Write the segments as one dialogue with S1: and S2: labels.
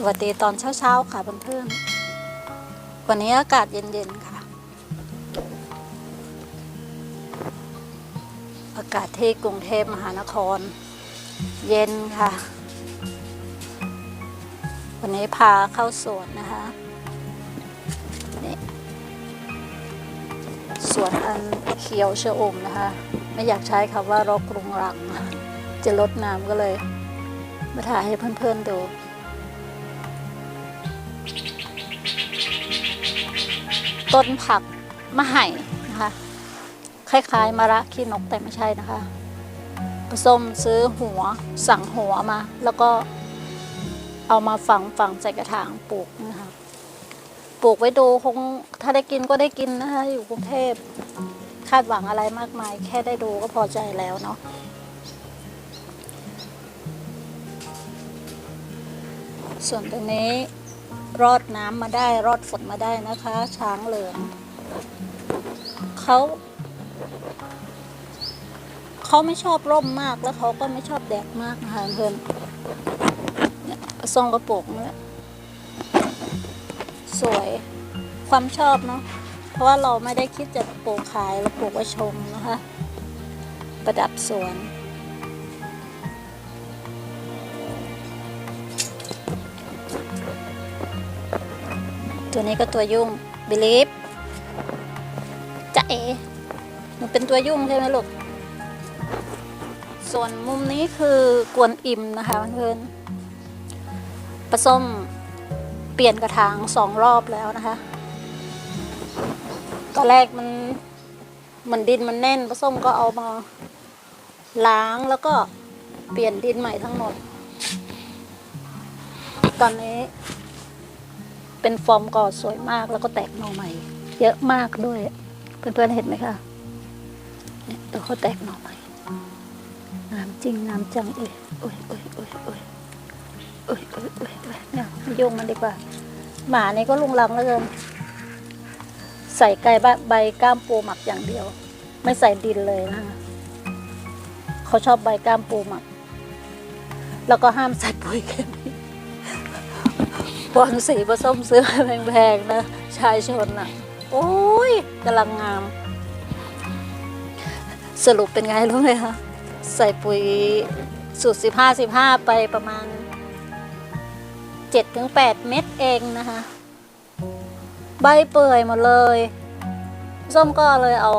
S1: สวัสดีตอนเช้าๆค่ะเพื่อนๆ วันนี้อากาศเย็นๆค่ะ อากาศที่กรุงเทพมหานคร เย็นค่ะ วันนี้พาเข้าสวนนะคะนี่สวนอันเขียวเชะอมนะคะ ไม่อยากใช้คำว่ารกรุงรัง จะลดน้ำก็เลย มาถ่ายให้เพื่อนๆดู ต้นผักมะไห่นะคะ คล้ายๆมะระขี้นกแต่ไม่ใช่นะคะผสมซื้อหัวสั่งหัวมา แล้วก็เอามาฝังฝังใส่กระถางปลูกนะคะปลูกไว้ดูคงถ้าได้กินก็ได้กินนะคะ อยู่กรุงเทพคาดหวังอะไรมากมาย แค่ได้ดูก็พอใจแล้วเนาะส่วนตรงนี้ รอดน้ำมาได้ รอดฝนมาได้นะคะ ช้างเหลืองเขาเขาไม่ชอบร่มมากแล้วเขาก็ไม่ชอบแดดมากนะคะเพื่อนทรงกระโปุกเนี่สวยความชอบเนาะเพราะว่าเราไม่ได้คิดจะปลูกขายเราปลูกไว้ชมนะคะ ประดับสวน ตัวนี้ก็ตัวยุ่งบิลีฟจะเอหนูเป็นตัวยุ่งใช่ไหมลูก ส่วนมุมนี้คือกวนอิมนะคะเพื่อนปลาส้มเปลี่ยนกระถางสองรอบแล้วนะคะ ตอนแรกมันมันดินมันแน่นปลาส้มก็เอามาล้างแล้วก็เปลี่ยนดินใหม่ทั้งหมด ตอนนี้ เป็นฟอร์มก่อสวยมากแล้วก็แตกหน่อใหม่ เยอะมากด้วย เพื่อนๆเห็นไหมคะเนี่ยตัวเขาแตกหน่อใหม่งามจริงงามจังเอ้ยโอ้ยโอ้ยโอ้ยโอ้ยโอ้ยโอ้ยโอ้ยโอ้ยเนี่ยม่ยุ่งมันดีกว่า หมานี่ก็ลุงลังเลือเกินใส่ไก่ใบก้ามปูหมักอย่างเดียว ไม่ใส่ดินเลยนะคะเขาชอบใบก้ามปูหมัก แล้วก็ห้ามใส่ปุ๋ยเคมี บอลสีผสมเสื้อแพงๆนะชายชนอะ โอ้ยกำลังงาม สรุปเป็นไงรู้ไหมคะใส่ปุ๋ยสูตรสิบห้าสิบห้าไปประมาณเจ็ดถึงแปดเม็ดเองนะคะ ใบเปื่อยหมดเลย ส้มก็เลยเอา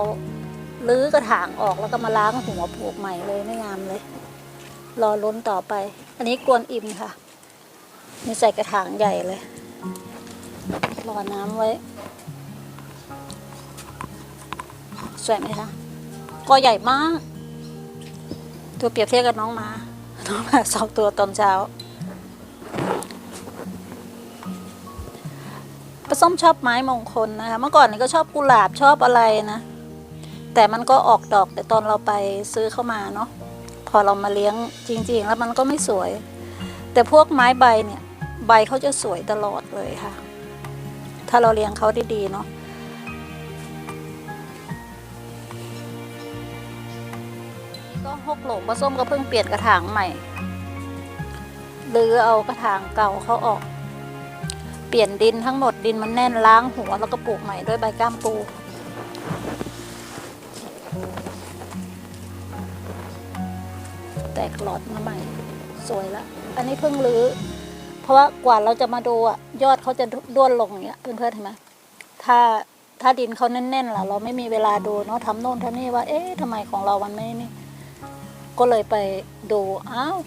S1: ลื้อกระถางออกแล้วก็มาล้างหัวปลูกใหม่เลยไม่งามเลย รอล้นต่อไป อันนี้กวนอิ่มค่ะ นี่ใส่กระถางใหญ่เลยรอน้ำไว้ สวยไหมคะก็ใหญ่มาก ตัวเปรียบเทียบกับน้องมา น้องมาสองตัวตอนเช้าปลาส้มชอบไม้มงคลนะคะ เมื่อก่อนนี่ก็ชอบกุหลาบชอบอะไรนะ แต่มันก็ออกดอกแต่ตอนเราไปซื้อเข้ามาเนาะ พอเรามาเลี้ยงจริง ๆ แล้วมันก็ไม่สวย แต่พวกไม้ใบเนี่ย ใบเขาจะสวยตลอดเลยค่ะ ถ้าเราเลี้ยงเขาดีๆเนาะนี่ก็หกหลงปลาส้มก็เพิ่งเปลี่ยนกระถางใหม่ หรือเอากระถางเก่าเขาออก เปลี่ยนดินทั้งหมดดินมันแน่นล้างหัวแล้วก็ปลูกใหม่ด้วยใบก้ามปูแตกหลอดมาใหม่ สวยละ อันนี้เพิ่งรื้อ ราะว่ากว่าเราจะมาดูอะยอดเขาจะด้วนลงอย่างเงี้ยเพื่อนๆเห็นไหมถ้าถ้าดินเขาแน่นๆล่ะเราไม่มีเวลาดูเนาะทำโน่นทำนี่ว่า เอ๊ะทำไมของเรามันไม่นี่ก็เลยไปดูอ้าว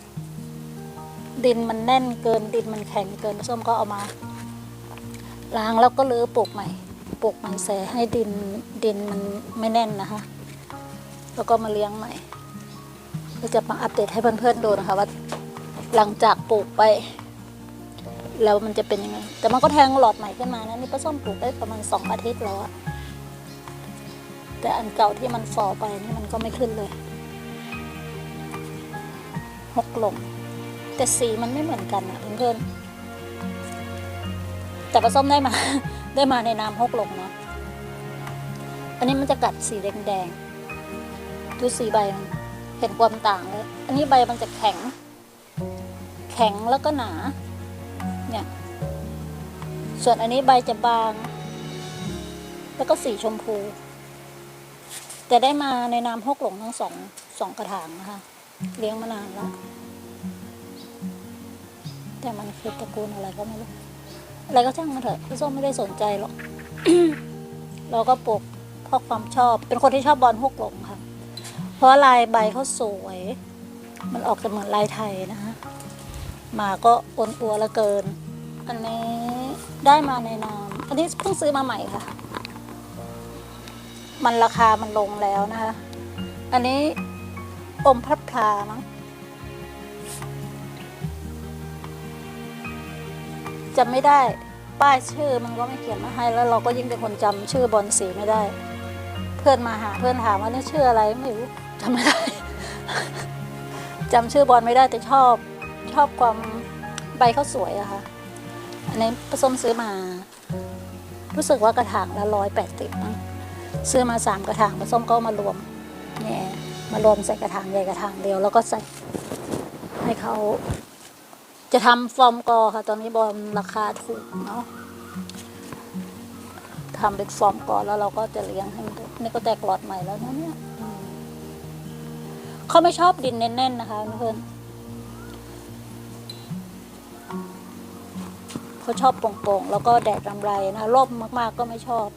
S1: ดินมันแน่นเกินดินมันแข็งเกินส้มก็เอามาล้างแล้วก็รื้อปลูกใหม่ปลูกใหม่แส่ให้ดินดินมันไม่แน่นนะคะ แล้วก็มาเลี้ยงใหม่ก็จะมาอัปเดตให้เพื่อนๆดูนะคะว่า หลังจากปลูกไป แล้วมันจะเป็นยังไง แต่มันก็แทงหลอดใหม่ขึ้นมานะนี่ป้าส้มปลูกได้ประมาณสองอาทิตย์แล้วอะแต่อันเก่าที่มันฝ่อไปนี่มันก็ไม่ขึ้นเลยหกหลงแต่สีมันไม่เหมือนกันอะเพื่อนๆแต่ป้าส้มได้มา ได้มาในนามหกหลงเนาะอันนี้มันจะกัดสีแดงๆดูสีใบมันเห็นความต่างเลย อันนี้ใบมันจะแข็ง แข็งแล้วก็หนา เนี่ย ส่วนอันนี้ใบจะบาง แล้วก็สีชมพู แต่ได้มาในนามฮกหลงทั้งสองสองกระถางนะคะ เลี้ยงมานานแล้ว แต่มันคือตระกูลอะไรก็ไม่รู้ อะไรก็ช่างมันเถอะพี่ส้มไม่ได้สนใจหรอก เราก็ปลูกเพราะความชอบ เป็นคนที่ชอบบอลฮกหลงค่ะ เพราะลายใบเขาสวย มันออกจะเหมือนลายไทยนะคะมาก็อ้วนอัวละเกิน อันนี้ได้มาในนามอันนี้เพิ่งซื้อมาใหม่ค่ะ มันราคามันลงแล้วนะคะ อันนี้อมพระพลามั้งจำไม่ได้ป้ายชื่อมันก็ไม่เขียนมาให้ แล้วเราก็ยิ่งเป็นคนจำชื่อบอลสีไม่ได้ เพื่อนมาหาเพื่อนถามว่านี่ชื่ออะไรไม่รู้จำไม่ได้จำชื่อบอลไม่ได้แต่ชอบ ชอบความใบเขาสวยอะค่ะ อันนี้ผสมซื้อมา รู้สึกว่ากระถางละร้อยแปดสิบมั้งซื้อมาสามกระถางผสมก็มารวมเนี่ยมารวมใส่กระถางใหญ่กระถางเดียวแล้วก็ใส่ให้เขาจะทำฟอร์มกอค่ะ ตอนนี้บอลราคาถูกเนาะทำเป็นฟอร์มกอแล้วเราก็จะเลี้ยงให้มันนี่ก็แตกหลอดใหม่แล้วนะเนี่ยเขาไม่ชอบดินแน่นๆนะคะเพื่อน เขาชอบโปร่งๆ แล้วก็แดดรำไรนะร่มมากๆก็ไม่ชอบ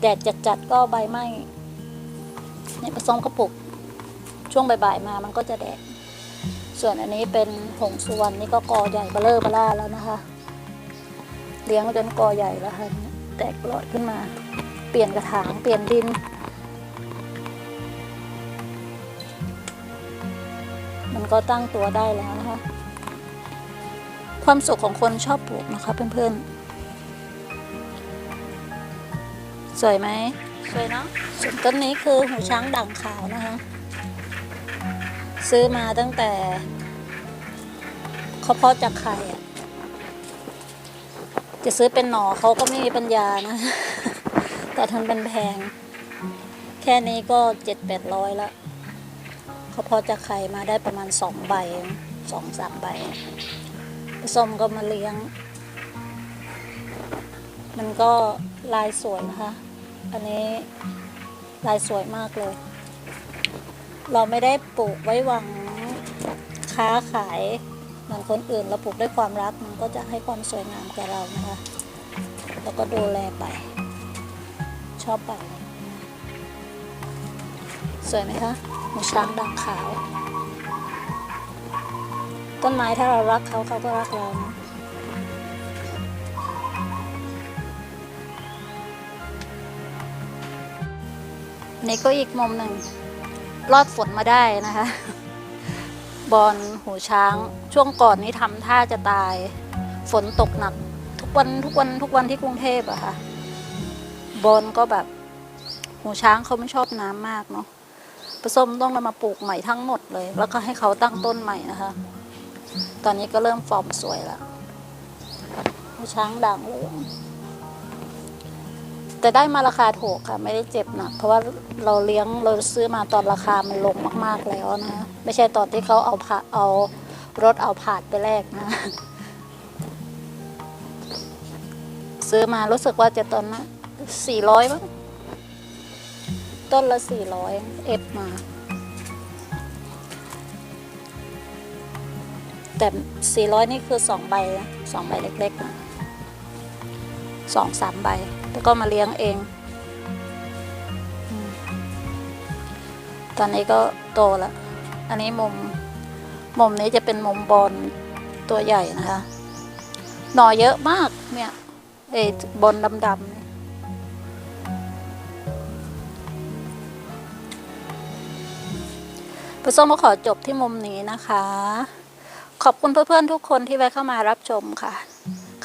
S1: แดดจัดๆก็ใบไหม้เนี่ยผสมกระปุก ช่วงบ่ายๆมามันก็จะแดด ส่วนอันนี้เป็นผงสุวรรณนี่ก็กอใหญ่เบลเลอร์บล่าแล้วนะคะ เลี้ยงจนกอใหญ่แล้วค่ะแตกหลอดขึ้นมา เปลี่ยนกระถางเปลี่ยนดิน มันก็ตั้งตัวได้แล้ว ความสุขของคนชอบปลูกนะคะเพื่อนๆ สวยไหมสวยเนาะส่วนต้นนี้คือหูช้างด่างขาวนะคะ ซื้อมาตั้งแต่เขาเพาะจากไข่อะจะซื้อเป็นหน่อเขาก็ไม่มีปัญญานะแต่ทันเป็นแพง แค่นี้ก็เจ็ดแปดร้อยละเขาเพาะจากไข่มาได้ประมาณสองใบสองสามใบ สมก็มาเลี้ยง มันก็ลายสวยนะคะ อันนี้ลายสวยมากเลย เราไม่ได้ปลูกไว้หวังค้าขายเหมือนคนอื่น เราปลูกด้วยความรักมันก็จะให้ความสวยงามแก่เรานะคะ แล้วก็ดูแลไป ชอบไป สวยไหมคะหมูช้างด่างขาว ต้นไม้ถ้าเรารักเขาเขาก็รักเรานะนี่ก็อีกมุมหนึ่งรอดฝนมาได้นะคะ บอลหูช้าง ช่วงก่อนนี้ทำท่าจะตาย ฝนตกหนัก ทุกวันทุกวันทุกวันที่กรุงเทพอะค่ะ บอลก็แบบ หูช้างเขาไม่ชอบน้ำมากเนาะผสมต้องนำมาปลูกใหม่ทั้งหมดเลย แล้วก็ให้เขาตั้งต้นใหม่นะคะ ตอนนี้ก็เริ่มฟอร์มสวยแล้วช้างด่างเหลืองแต่ได้มาราคาถูกค่ะ ไม่ได้เจ็บหนักเพราะว่าเราเลี้ยงเราซื้อมาตอนราคามันลงมาก ๆแล้วนะ ไม่ใช่ตอนที่เขาเอาผ่าเอารถเอาผาดไปแลกนะ ซื้อมารู้สึกว่าจะตอนนั้นสี่ร้อยมั้งต้นละสี่ร้อยเอฟมา แต่สี่ร้อยนี่คือสองใบนะสองใบเล็กๆนะสองสามใบ แล้วก็มาเลี้ยงเองอตอนนี้ก็โตแล้ว อันนี้มุม มุมนี้จะเป็นมุมบอลตัวใหญ่นะคะ หน่อเยอะมากเนี่ยเอยบอลดำๆเนี่ยปส้มก็ขอจบที่มุมนี้นะคะ ขอบคุณเพื่อนๆทุกคนที่แวะเข้ามารับชมค่ะ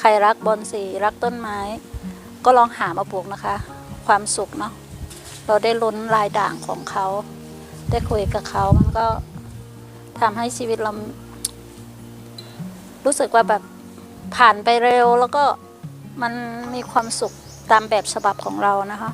S1: ใครรักบอนสีรักต้นไม้ ก็ลองหามาปลูกนะคะ ความสุขเนาะเราได้ลุ้นลายด่างของเขา ได้คุยกับเขามันก็ทำให้ชีวิตเรา รู้สึกว่าแบบผ่านไปเร็วแล้วก็มันมีความสุขตามแบบฉบับของเรานะคะ